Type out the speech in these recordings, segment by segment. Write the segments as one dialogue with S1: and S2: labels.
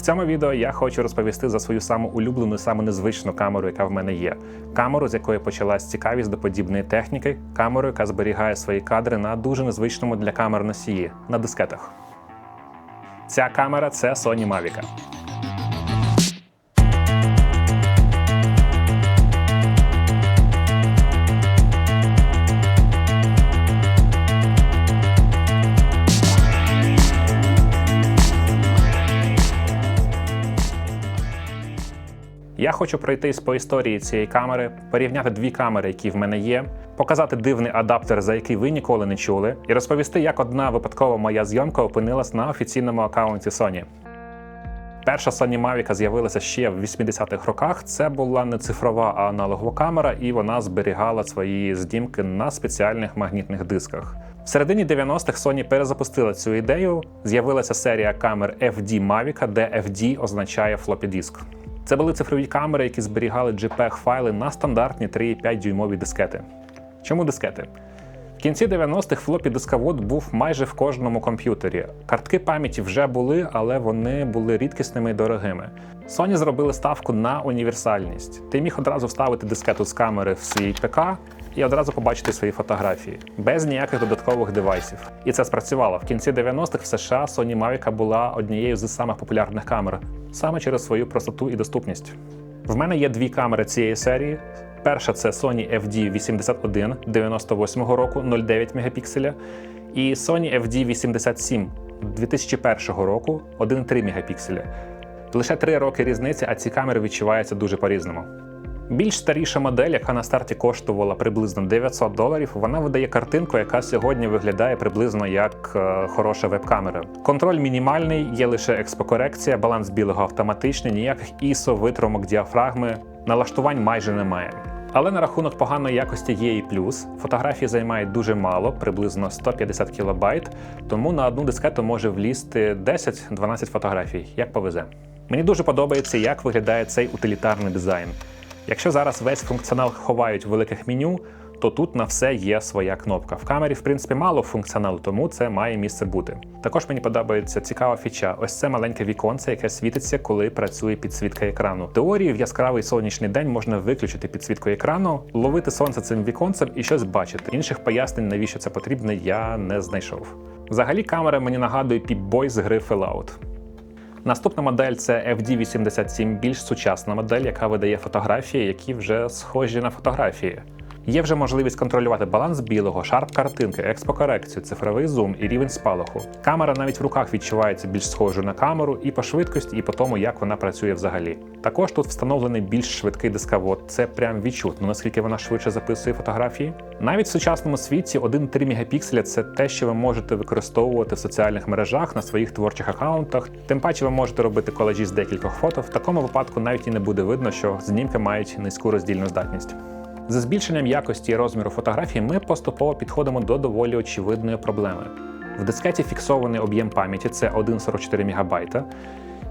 S1: В цьому відео я хочу розповісти за свою саму улюблену, саму незвичну камеру, яка в мене є. Камеру, з якої почалась цікавість до подібної техніки, камеру, яка зберігає свої кадри на дуже незвичному для камер носії на дискетах. Ця камера це Sony Mavic. Я хочу пройтись по історії цієї камери, порівняти дві камери, які в мене є, показати дивний адаптер, за який ви ніколи не чули, і розповісти, як одна випадкова моя зйомка опинилась на офіційному аккаунті Sony. Перша Sony Mavic з'явилася ще в 80-х роках. Це була не цифрова, а аналогова камера, і вона зберігала свої здімки на спеціальних магнітних дисках. В середині 90-х Sony перезапустила цю ідею. З'явилася серія камер FD Mavic, де FD означає floppy диск. Це були цифрові камери, які зберігали JPEG-файли на стандартні 3,5 дюймові дискети. Чому дискети? В кінці 90-х флопі дисковод був майже в кожному комп'ютері. Картки пам'яті вже були, але вони були рідкісними і дорогими. Sony зробили ставку на універсальність. Ти міг одразу вставити дискету з камери в свій ПК і одразу побачити свої фотографії без ніяких додаткових девайсів. І це спрацювало. В кінці 90-х в США Sony Mavic була однією з самих популярних камер саме через свою простоту і доступність. В мене є дві камери цієї серії. Перша це Sony FD81 98 року 0,9 мегапікселя і Sony FD87 2001 року 1,3 мегапікселя. Лише три роки різниці, а ці камери відчуваються дуже по-різному. Більш старіша модель, яка на старті коштувала приблизно 900 доларів, вона видає картинку, яка сьогодні виглядає приблизно як е, хороша веб-камера. Контроль мінімальний, є лише експокорекція, баланс білого автоматичний, ніяких ISO, витримок, діафрагми, налаштувань майже немає. Але на рахунок поганої якості є і плюс. Фотографії займають дуже мало, приблизно 150 кілобайт, тому на одну дискету може влізти 10-12 фотографій, як повезе. Мені дуже подобається, як виглядає цей утилітарний дизайн. Якщо зараз весь функціонал ховають в великих меню, то тут на все є своя кнопка. В камері, в принципі, мало функціоналу, тому це має місце бути. Також мені подобається цікава фіча. Ось це маленьке віконце, яке світиться, коли працює підсвітка екрану. В теорії в яскравий сонячний день можна виключити підсвітку екрану, ловити сонце цим віконцем і щось бачити. Інших пояснень, навіщо це потрібно, я не знайшов. Взагалі, камера мені нагадує Pip-Boy з гри Fallout. Наступна модель це FD87, більш сучасна модель, яка видає фотографії, які вже схожі на фотографії. Є вже можливість контролювати баланс білого, шарп картинки, експокорекцію, цифровий зум і рівень спалаху. Камера навіть в руках відчувається більш схожою на камеру і по швидкості, і по тому, як вона працює взагалі. Також тут встановлений більш швидкий дисковод. Це прям відчутно, наскільки вона швидше записує фотографії. Навіть в сучасному світі 1,3 мегапікселя це те, що ви можете використовувати в соціальних мережах на своїх творчих аккаунтах. Тим паче ви можете робити колажі з декількох фото. В такому випадку навіть і не буде видно, що знімки мають низьку роздільну здатність. За збільшенням якості і розміру фотографій ми поступово підходимо до доволі очевидної проблеми. В дискеті фіксований об'єм пам'яті це 1,44 МБ,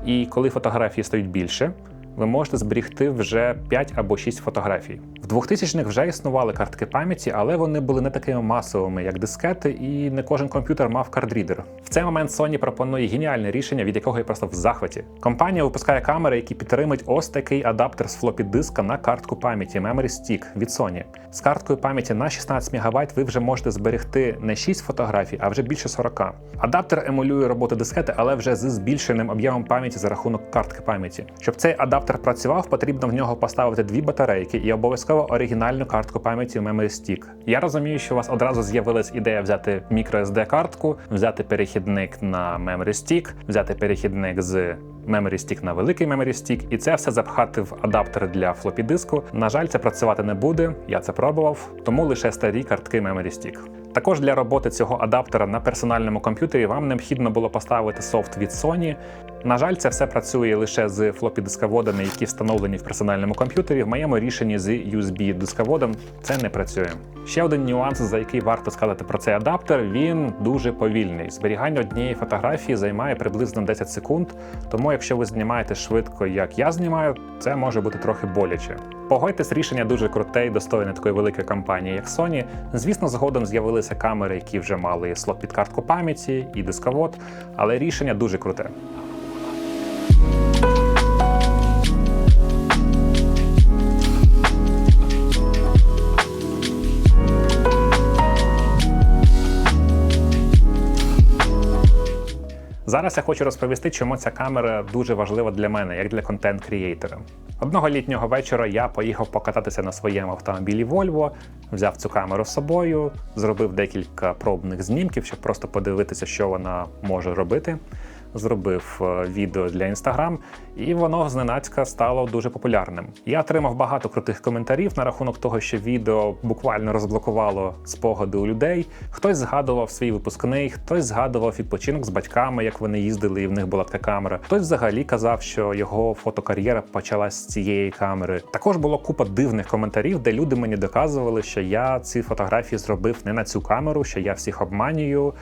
S1: і коли фотографії стають більше, ви можете зберігти вже 5 або 6 фотографій. В 2000-х вже існували картки пам'яті, але вони були не такими масовими, як дискети, і не кожен комп'ютер мав кардрідер. В цей момент Sony пропонує геніальне рішення, від якого я просто в захваті. Компанія випускає камери, які підтримують ось такий адаптер з флопі диска на картку пам'яті Memory Stick від Sony. З карткою пам'яті на 16 МБ ви вже можете зберегти не 6 фотографій, а вже більше 40. Адаптер емулює роботу дискети, але вже з збільшеним об'ємом пам'яті за рахунок картки пам'яті. Щоб цей адаптер працював, потрібно в нього поставити дві батарейки і обов'язково оригінальну картку пам'яті Memory Stick. Я розумію, що у вас одразу з'явилась ідея взяти microSD картку, взяти перехідник на Memory Stick, взяти перехідник з Memory Stick на великий Memory Stick, і це все запхати в адаптер для флопі диску. На жаль, це працювати не буде. Я це пробував, тому лише старі картки Memory Stick. Також для роботи цього адаптера на персональному комп'ютері вам необхідно було поставити софт від Sony. На жаль, це все працює лише з флопі дисководами, які встановлені в персональному комп'ютері. В моєму рішенні з USB дисководом це не працює. Ще один нюанс, за який варто сказати про цей адаптер, він дуже повільний. Зберігання однієї фотографії займає приблизно 10 секунд. Тому, якщо ви знімаєте швидко, як я знімаю, це може бути трохи боляче. Погодьтесь, рішення дуже круте і достойне такої великої компанії, як Sony. Звісно, згодом з'явилися камери, які вже мали слот під картку пам'яті і дисковод, але рішення дуже круте. Зараз я хочу розповісти, чому ця камера дуже важлива для мене, як для контент-крієйтора. Одного літнього вечора я поїхав покататися на своєму автомобілі Volvo, взяв цю камеру з собою, зробив декілька пробних знімків, щоб просто подивитися, що вона може робити. Зробив е, відео для Instagram, і воно зненацька стало дуже популярним. Я отримав багато крутих коментарів на рахунок того, що відео буквально розблокувало спогади у людей. Хтось згадував свій випускний, хтось згадував відпочинок з батьками, як вони їздили, і в них була така камера. Хтось взагалі казав, що його фотокар'єра почалась з цієї камери. Також було купа дивних коментарів, де люди мені доказували, що я ці фотографії зробив не на цю камеру, що я всіх обманюю.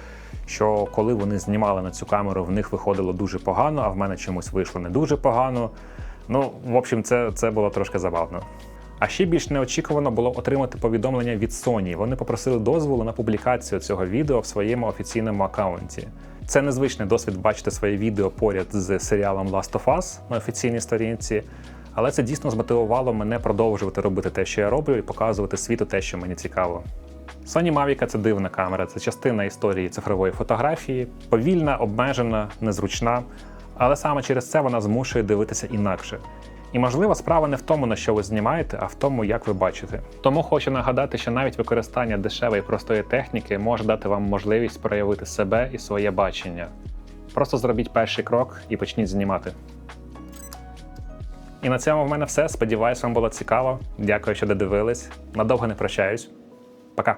S1: Що коли вони знімали на цю камеру, в них виходило дуже погано, а в мене чомусь вийшло не дуже погано. Ну, в общем, це, це було трошки забавно. А ще більш неочікувано було отримати повідомлення від Sony. Вони попросили дозволу на публікацію цього відео в своєму офіційному аккаунті. Це незвичний досвід бачити своє відео поряд з серіалом Last of Us на офіційній сторінці. Але це дійсно змотивувало мене продовжувати робити те, що я роблю, і показувати світу те, що мені цікаво. Sony Mavic – це дивна камера, це частина історії цифрової фотографії, повільна, обмежена, незручна, але саме через це вона змушує дивитися інакше. І можливо, справа не в тому, на що ви знімаєте, а в тому, як ви бачите. Тому хочу нагадати, що навіть використання дешевої простої техніки може дати вам можливість проявити себе і своє бачення. Просто зробіть перший крок і почніть знімати. І на цьому в мене все. Сподіваюсь, вам було цікаво. Дякую, що додивились. Надовго не прощаюсь. Пока.